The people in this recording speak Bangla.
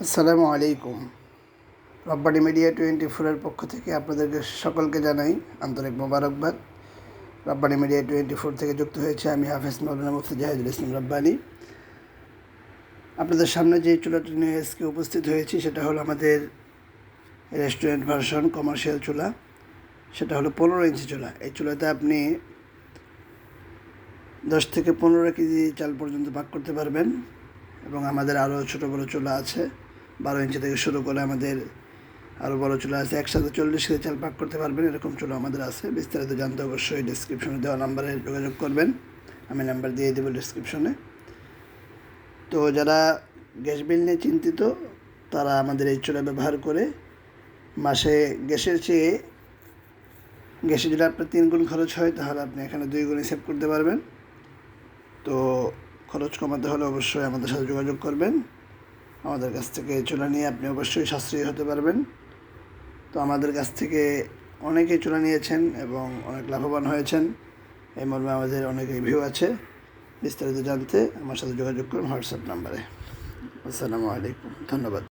আসসালামু আলাইকুম। রব্বানি মিডিয়া টোয়েন্টি ফোরের পক্ষ থেকে আপনাদেরকে সকলকে জানাই আন্তরিক মোবারকবাদ। রব্বানি মিডিয়া টোয়েন্টি ফোর থেকে যুক্ত হয়েছে আমি হাফেজ মৌলানা মুফতি জাহিদুল ইসলাম রব্বানি। আপনাদের সামনে যে চুলাটি নিয়ে আজকে উপস্থিত হয়েছি, সেটা হলো আমাদের রেস্টুরেন্ট ভার্সন, কমার্শিয়াল চুলা। সেটা হলো পনেরো ইঞ্চি চুলা। এই চুলাতে আপনি দশ থেকে পনেরো কেজি চাল পর্যন্ত পাক করতে পারবেন এবং আমাদের আরও ছোটো বড়ো চুলা আছে। বারো ইঞ্চি থেকে শুরু করে আমাদের আরও বড় চুলা আছে। একসাথে চল্লিশ কেজি চাল পাক করতে পারবেন, এরকম চুলা আমাদের আছে। বিস্তারিত জানতে অবশ্যই ডিসক্রিপশনে দেওয়া নাম্বারে যোগাযোগ করবেন। আমি নাম্বার দিয়ে দেবো ডিসক্রিপশনে তো যারা গ্যাস বিল নিয়ে চিন্তিত, তারা আমাদের এই চুলা ব্যবহার করে মাসে গ্যাসের চেয়ে গ্যাসে যদি আপনার তিন গুণ খরচ হয়, তাহলে আপনি এখানে দুই গুণে সেভ করতে পারবেন। তো খরচ কমাতে হলে অবশ্যই আমাদের সাথে যোগাযোগ করবেন। আমাদের কাছ থেকে চুলা নিয়ে আপনি অবশ্যই সাশ্রয়ী হতে পারবেন। তো আমাদের কাছ থেকে অনেকেই চুলা নিয়েছেন এবং অনেক লাভবান হয়েছেন। এই মর্মে আমাদের অনেক রিভিউ আছে। বিস্তারিত জানতে আমার সাথে যোগাযোগ করুন হোয়াটসঅ্যাপ নাম্বারে। আসসালামু আলাইকুম। ধন্যবাদ।